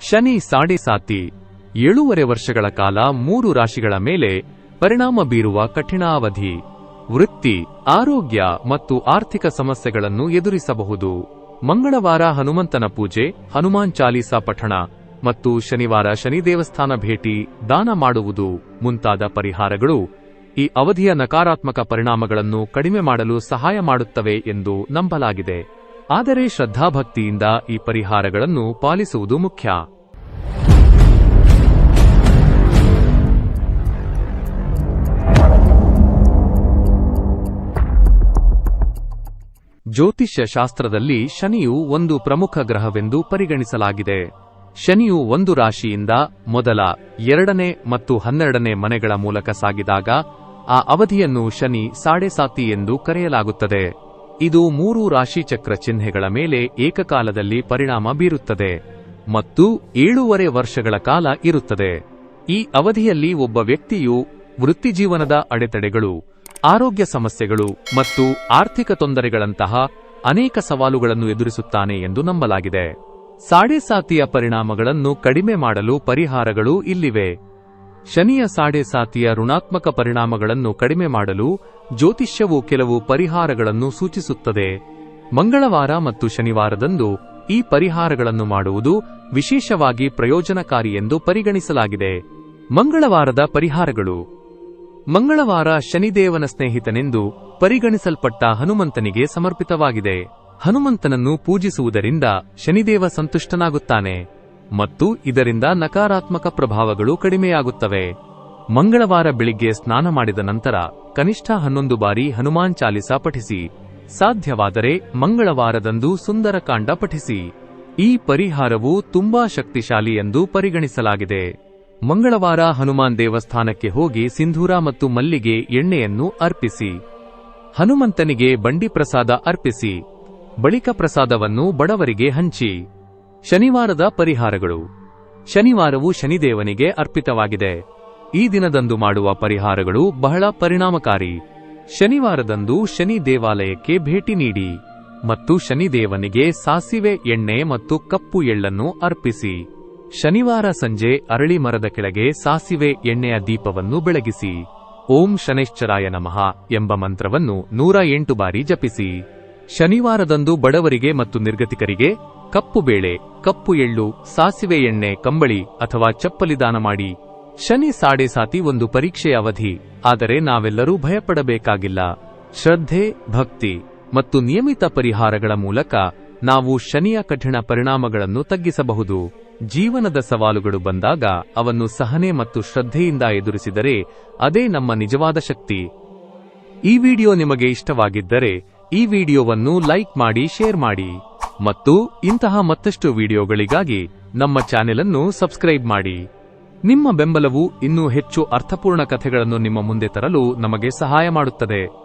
ಶನಿ ಸಾಡೆ ಸಾತಿ. ಏಳೂವರೆ ವರ್ಷಗಳ ಕಾಲ ಮೂರು ರಾಶಿಗಳ ಮೇಲೆ ಪರಿಣಾಮ ಬೀರುವ ಕಠಿಣಾವಧಿ. ವೃತ್ತಿ, ಆರೋಗ್ಯ ಮತ್ತು ಆರ್ಥಿಕ ಸಮಸ್ಯೆಗಳನ್ನು ಎದುರಿಸಬಹುದು. ಮಂಗಳವಾರ ಹನುಮಂತನ ಪೂಜೆ, ಹನುಮಾನ್ ಚಾಲೀಸಾ ಪಠಣ ಮತ್ತು ಶನಿವಾರ ಶನಿ ದೇವಸ್ಥಾನ ಭೇಟಿ, ದಾನ ಮಾಡುವುದು ಮುಂತಾದ ಪರಿಹಾರಗಳು ಈ ಅವಧಿಯ ನಕಾರಾತ್ಮಕ ಪರಿಣಾಮಗಳನ್ನು ಕಡಿಮೆ ಮಾಡಲು ಸಹಾಯ ಮಾಡುತ್ತವೆ ಎಂದು ನಂಬಲಾಗಿದೆ. ಆದರೆ ಶ್ರದ್ಧಾಭಕ್ತಿಯಿಂದ ಈ ಪರಿಹಾರಗಳನ್ನು ಪಾಲಿಸುವುದು ಮುಖ್ಯ. ಜ್ಯೋತಿಷ್ಯ ಶಾಸ್ತ್ರದಲ್ಲಿ ಶನಿಯು ಒಂದು ಪ್ರಮುಖ ಗ್ರಹವೆಂದು ಪರಿಗಣಿಸಲಾಗಿದೆ. ಶನಿಯು ಒಂದು ರಾಶಿಯಿಂದ ಮೊದಲ ಎರಡನೇ ಮತ್ತು ಹನ್ನೆರಡನೇ ಮನೆಗಳ ಮೂಲಕ ಸಾಗಿದಾಗ, ಆ ಅವಧಿಯನ್ನು ಶನಿ ಸಾಡೆಸಾತಿ ಎಂದು ಕರೆಯಲಾಗುತ್ತದೆ. ಇದು ಮೂರು ರಾಶಿಚಕ್ರ ಚಿಹ್ನೆಗಳ ಮೇಲೆ ಏಕಕಾಲದಲ್ಲಿ ಪರಿಣಾಮ ಬೀರುತ್ತದೆ ಮತ್ತು ಏಳೂವರೆ ವರ್ಷಗಳ ಕಾಲ ಇರುತ್ತದೆ. ಈ ಅವಧಿಯಲ್ಲಿ ಒಬ್ಬ ವ್ಯಕ್ತಿಯು ವೃತ್ತಿಜೀವನದ ಅಡೆತಡೆಗಳು, ಆರೋಗ್ಯ ಸಮಸ್ಯೆಗಳು ಮತ್ತು ಆರ್ಥಿಕ ತೊಂದರೆಗಳಂತಹ ಅನೇಕ ಸವಾಲುಗಳನ್ನು ಎದುರಿಸುತ್ತಾನೆ ಎಂದು ನಂಬಲಾಗಿದೆ. ಸಾಡೆ ಸಾತಿಯ ಪರಿಣಾಮಗಳನ್ನು ಕಡಿಮೆ ಮಾಡಲು ಪರಿಹಾರಗಳು ಇಲ್ಲಿವೆ. ಶನಿಯ ಸಾಡೆ ಸಾತಿಯ ಋಣಾತ್ಮಕ ಪರಿಣಾಮಗಳನ್ನು ಕಡಿಮೆ ಮಾಡಲು ಜ್ಯೋತಿಷ್ಯವು ಕೆಲವು ಪರಿಹಾರಗಳನ್ನು ಸೂಚಿಸುತ್ತದೆ. ಮಂಗಳವಾರ ಮತ್ತು ಶನಿವಾರದಂದು ಈ ಪರಿಹಾರಗಳನ್ನು ಮಾಡುವುದು ವಿಶೇಷವಾಗಿ ಪ್ರಯೋಜನಕಾರಿ ಎಂದು ಪರಿಗಣಿಸಲಾಗಿದೆ. ಮಂಗಳವಾರದ ಪರಿಹಾರಗಳು. ಮಂಗಳವಾರ ಶನಿದೇವನ ಸ್ನೇಹಿತನೆಂದು ಪರಿಗಣಿಸಲ್ಪಟ್ಟ ಹನುಮಂತನಿಗೆ ಸಮರ್ಪಿತವಾಗಿದೆ. ಹನುಮಂತನನ್ನು ಪೂಜಿಸುವುದರಿಂದ ಶನಿದೇವ ಸಂತುಷ್ಟನಾಗುತ್ತಾನೆ. ಮತ್ತು ಇದರಿಂದ ನಕಾರಾತ್ಮಕ ಪ್ರಭಾವಗಳು ಕಡಿಮೆಯಾಗುತ್ತವೆ. ಮಂಗಳವಾರ ಬೆಳಿಗ್ಗೆ ಸ್ನಾನ ಮಾಡಿದ ನಂತರ ಕನಿಷ್ಠ ಹನ್ನೊಂದು ಬಾರಿ ಹನುಮಾನ್ ಚಾಲಿಸ ಪಠಿಸಿ. ಸಾಧ್ಯವಾದರೆ ಮಂಗಳವಾರದಂದು ಸುಂದರಕಾಂಡ ಪಠಿಸಿ. ಈ ಪರಿಹಾರವು ತುಂಬಾ ಶಕ್ತಿಶಾಲಿ ಎಂದು ಪರಿಗಣಿಸಲಾಗಿದೆ. ಮಂಗಳವಾರ ಹನುಮಾನ್ ದೇವಸ್ಥಾನಕ್ಕೆ ಹೋಗಿ ಸಿಂಧೂರ ಮತ್ತು ಮಲ್ಲಿಗೆ ಎಣ್ಣೆಯನ್ನು ಅರ್ಪಿಸಿ. ಹನುಮಂತನಿಗೆ ಬಂಡಿ ಪ್ರಸಾದ ಅರ್ಪಿಸಿ. ಬಳಿಕ ಪ್ರಸಾದವನ್ನು ಬಡವರಿಗೆ ಹಂಚಿ. ಶನಿವಾರದ ಪರಿಹಾರಗಳು. ಶನಿವಾರವು ಶನಿದೇವನಿಗೆ ಅರ್ಪಿತವಾಗಿದೆ. ಈ ದಿನದಂದು ಮಾಡುವ ಪರಿಹಾರಗಳು ಬಹಳ ಪರಿಣಾಮಕಾರಿ. ಶನಿವಾರದಂದು ಶನಿ ದೇವಾಲಯಕ್ಕೆ ಭೇಟಿ ನೀಡಿ ಮತ್ತು ಶನಿದೇವನಿಗೆ ಸಾಸಿವೆ, ಎಣ್ಣೆ ಮತ್ತು ಕಪ್ಪು ಎಳ್ಳನ್ನು ಅರ್ಪಿಸಿ. ಶನಿವಾರ ಸಂಜೆ ಅರಳಿ ಮರದ ಕೆಳಗೆ ಸಾಸಿವೆ, ಎಣ್ಣೆಯ ದೀಪವನ್ನು ಬೆಳಗಿಸಿ. ಓಂ ಶನೈಶ್ಚರಾಯ ನಮಃ ಎಂಬ ಮಂತ್ರವನ್ನು ನೂರ ಎಂಟು ಬಾರಿ ಜಪಿಸಿ. ಶನಿವಾರದಂದು ಬಡವರಿಗೆ ಮತ್ತು ನಿರ್ಗತಿಕರಿಗೆ ಕಪ್ಪು ಬೇಳೆ, ಕಪ್ಪು ಎಳ್ಳು, ಸಾಸಿವೆ ಎಣ್ಣೆ, ಕಂಬಳಿ ಅಥವಾ ಚಪ್ಪಲಿ ದಾನ ಮಾಡಿ. ಶನಿ ಸಾಡೆ ಸಾತಿ ಒಂದು ಪರೀಕ್ಷೆಯ ಅವಧಿ. ಆದರೆ ನಾವೆಲ್ಲರೂ ಭಯಪಡಬೇಕಾಗಿಲ್ಲ. ಶ್ರದ್ಧೆ, ಭಕ್ತಿ ಮತ್ತು ನಿಯಮಿತ ಪರಿಹಾರಗಳ ಮೂಲಕ ನಾವು ಶನಿಯ ಕಠಿಣ ಪರಿಣಾಮಗಳನ್ನು ತಗ್ಗಿಸಬಹುದು. ಜೀವನದ ಸವಾಲುಗಳು ಬಂದಾಗ ಅವನ್ನು ಸಹನೆ ಮತ್ತು ಶ್ರದ್ಧೆಯಿಂದ ಎದುರಿಸಿದರೆ ಅದೇ ನಮ್ಮ ನಿಜವಾದ ಶಕ್ತಿ. ಈ ವಿಡಿಯೋ ನಿಮಗೆ ಇಷ್ಟವಾಗಿದ್ದರೆ ಈ ವಿಡಿಯೋವನ್ನು ಲೈಕ್ ಮಾಡಿ, ಶೇರ್ ಮಾಡಿ ಮತ್ತು ಇಂತಹ ಮತ್ತಷ್ಟು ವಿಡಿಯೋಗಳಿಗಾಗಿ ನಮ್ಮ ಚಾನೆಲ್ ಅನ್ನು ಸಬ್ಸ್ಕ್ರೈಬ್ ಮಾಡಿ. ನಿಮ್ಮ ಬೆಂಬಲವು ಇನ್ನೂ ಹೆಚ್ಚು ಅರ್ಥಪೂರ್ಣ ಕಥೆಗಳನ್ನು ನಿಮ್ಮ ಮುಂದೆ ತರಲು ನಮಗೆ ಸಹಾಯ ಮಾಡುತ್ತದೆ.